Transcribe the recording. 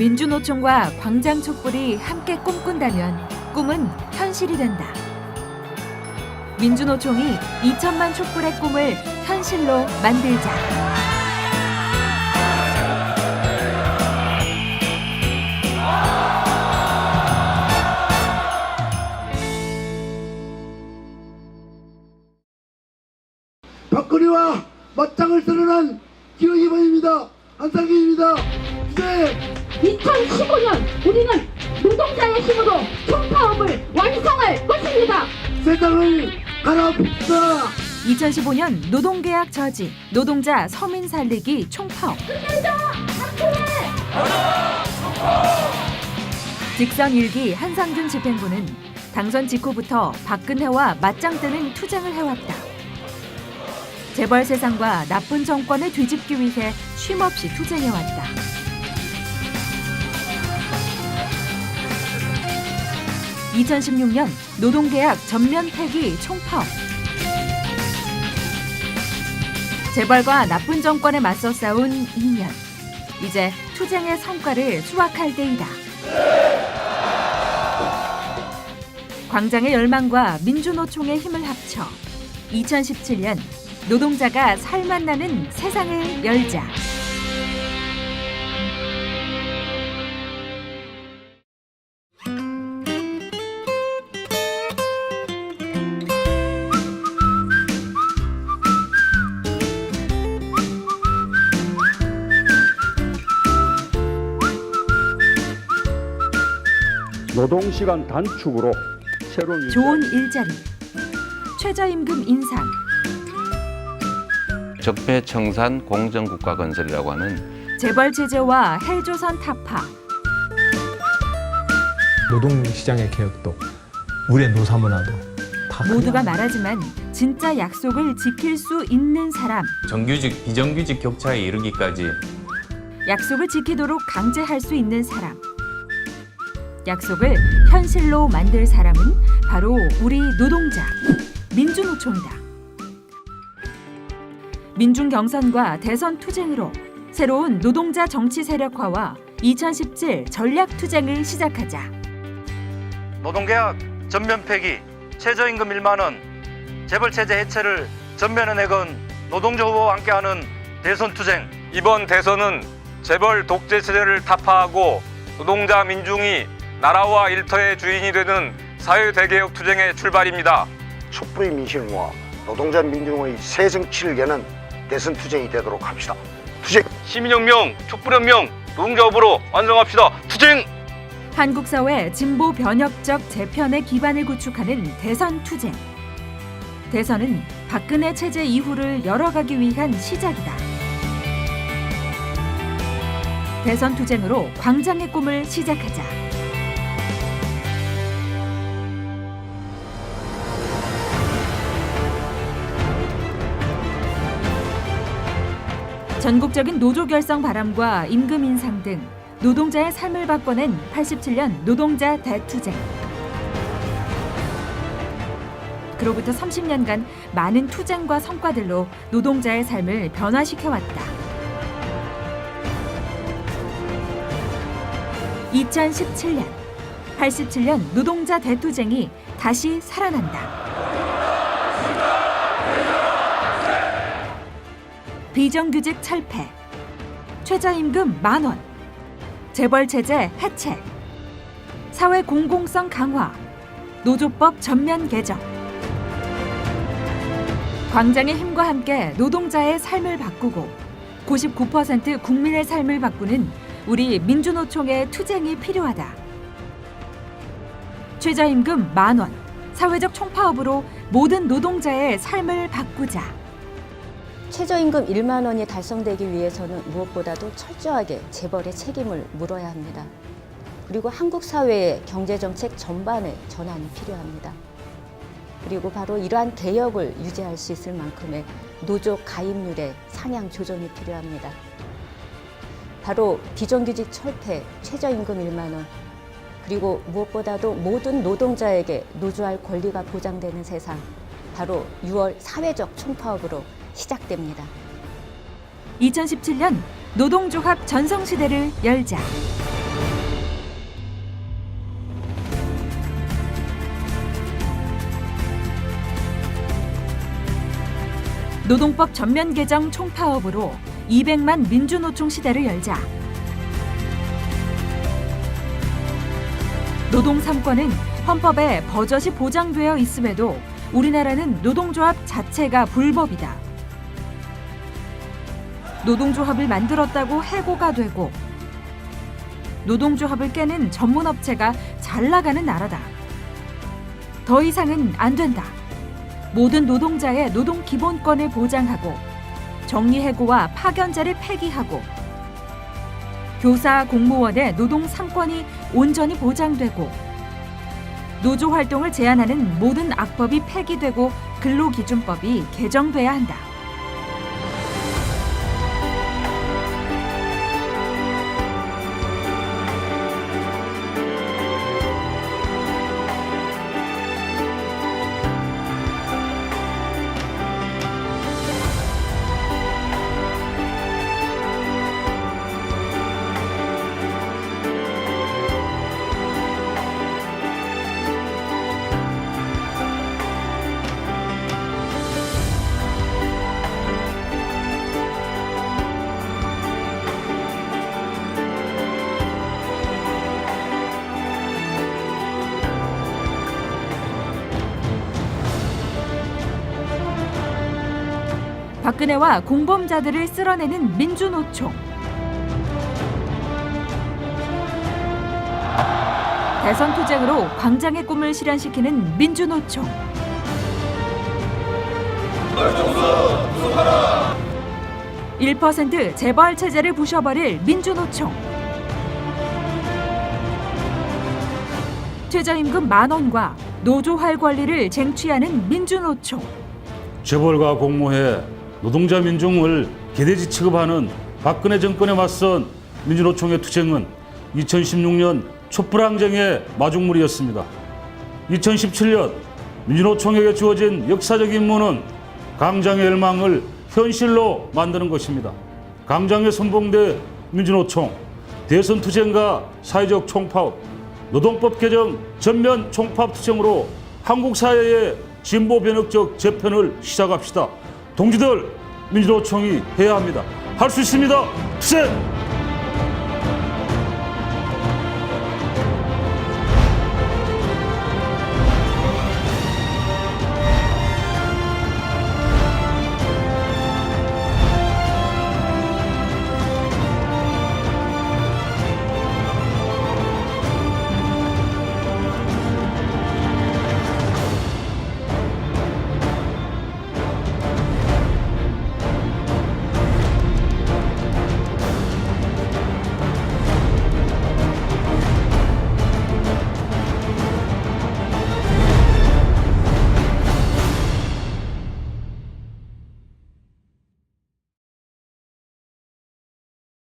민주노총과 광장 촛불이 함께 꿈꾼다면 꿈은 현실이 된다. 민주노총이 2천만 촛불의 꿈을 현실로 만들자. 박근혜와 맞짱을 쓰러난 기호이번입니다. 한상기입니다. 네. 2015년 우리는 노동자의 힘으로 총파업을 완성할 것입니다. 세상을 갈아봅시다. 2015년 노동계약 저지, 노동자 서민 살리기 총파업. 직선 일기 한상준 집행부는 당선 직후부터 박근혜와 맞짱 뜨는 투쟁을 해왔다. 재벌 세상과 나쁜 정권을 뒤집기 위해 쉼없이 투쟁해왔다. (2016년) 노동계약 전면 폐기 총파업 재벌과 나쁜 정권에 맞서 싸운 2년. 이제 투쟁의 성과를 수확할 때이다. 광장의 열망과 민주노총의 힘을 합쳐 2017년 노동자가 살맛 나는 세상을 열자. 노동시간 단축으로 새로운 일자리, 좋은 일자리. 최저임금 인상. 적폐청산 공정국가 건설이라고 하는 재벌 제재와 헬조선 타파. 노동시장의 개혁도 우리의 노사문화도 다 모두가 그냥 말하지만 진짜 약속을 지킬 수 있는 사람. 정규직 비정규직 격차에 이르기까지 약속을 지키도록 강제할 수 있는 사람. 약속을 현실로 만들 사람은 바로 우리 노동자, 민주노총이다. 민중 경선과 대선 투쟁으로 새로운 노동자 정치 세력화와 2017 전략 투쟁을 시작하자. 노동계약 전면 폐기, 최저임금 1만 원, 재벌 체제 해체를 전면에 내건 노동자 후보와 함께하는 대선 투쟁. 이번 대선은 재벌 독재 체제를 타파하고 노동자 민중이 나라와 일터의 주인이 되는 사회 대개혁 투쟁의 출발입니다. 촛불의 민심과 노동자 민중의 새 정치를 여는 대선 투쟁이 되도록 합시다. 투쟁. 시민혁명, 촛불혁명, 노동자업으로 완성합시다. 투쟁! 한국 사회 진보 변혁적 재편의 기반을 구축하는 대선 투쟁. 대선은 박근혜 체제 이후를 열어가기 위한 시작이다. 대선 투쟁으로 광장의 꿈을 시작하자. 전국적인 노조 결성 바람과 임금 인상 등 노동자의 삶을 바꿔낸 87년 노동자 대투쟁. 그로부터 30년간 많은 투쟁과 성과들로 노동자의 삶을 변화시켜왔다. 2017년 87년 노동자 대투쟁이 다시 살아난다. 비정규직 철폐, 최저임금 만 원, 재벌 체제 해체, 사회 공공성 강화, 노조법 전면 개정. 광장의 힘과 함께 노동자의 삶을 바꾸고 99% 국민의 삶을 바꾸는 우리 민주노총의 투쟁이 필요하다. 최저임금 만 원, 사회적 총파업으로 모든 노동자의 삶을 바꾸자. 최저임금 1만 원이 달성되기 위해서는 무엇보다도 철저하게 재벌의 책임을 물어야 합니다. 그리고 한국 사회의 경제정책 전반의 전환이 필요합니다. 그리고 바로 이러한 개혁을 유지할 수 있을 만큼의 노조 가입률의 상향 조정이 필요합니다. 바로 비정규직 철폐, 최저임금 1만 원, 그리고 무엇보다도 모든 노동자에게 노조할 권리가 보장되는 세상, 바로 6월 사회적 총파업으로 시작됩니다. 2017년 노동조합 전성시대를 열자. 노동법 전면 개정 총파업으로 200만 민주노총 시대를 열자. 노동 3권은 헌법에 버젓이 보장되어 있음에도 우리나라는 노동조합 자체가 불법이다. 노동조합을 만들었다고 해고가 되고 노동조합을 깨는 전문업체가 잘 나가는 나라다. 더 이상은 안 된다. 모든 노동자의 노동 기본권을 보장하고 정리해고와 파견자를 폐기하고 교사, 공무원의 노동 3권이 온전히 보장되고 노조 활동을 제한하는 모든 악법이 폐기되고 근로기준법이 개정돼야 한다. 박근혜와 공범자들을 쓸어내는 민주노총. 대선 투쟁으로 광장의 꿈을 실현시키는 민주노총. (1% 재벌 체제를 부셔버릴 민주노총) 최저임금 만 원과 노조할 권리를 쟁취하는 민주노총. 재벌과 공모해 노동자 민중을 개돼지 취급하는 박근혜 정권에 맞선 민주노총의 투쟁은 2016년 촛불항쟁의 마중물이었습니다. 2017년 민주노총에게 주어진 역사적 임무는 강장의 열망을 현실로 만드는 것입니다. 강장의 선봉대 민주노총, 대선 투쟁과 사회적 총파업, 노동법 개정 전면 총파업 투쟁으로 한국 사회의 진보 변혁적 재편을 시작합시다. 동지들 민주노총이 해야 합니다. 할 수 있습니다. 투쟁!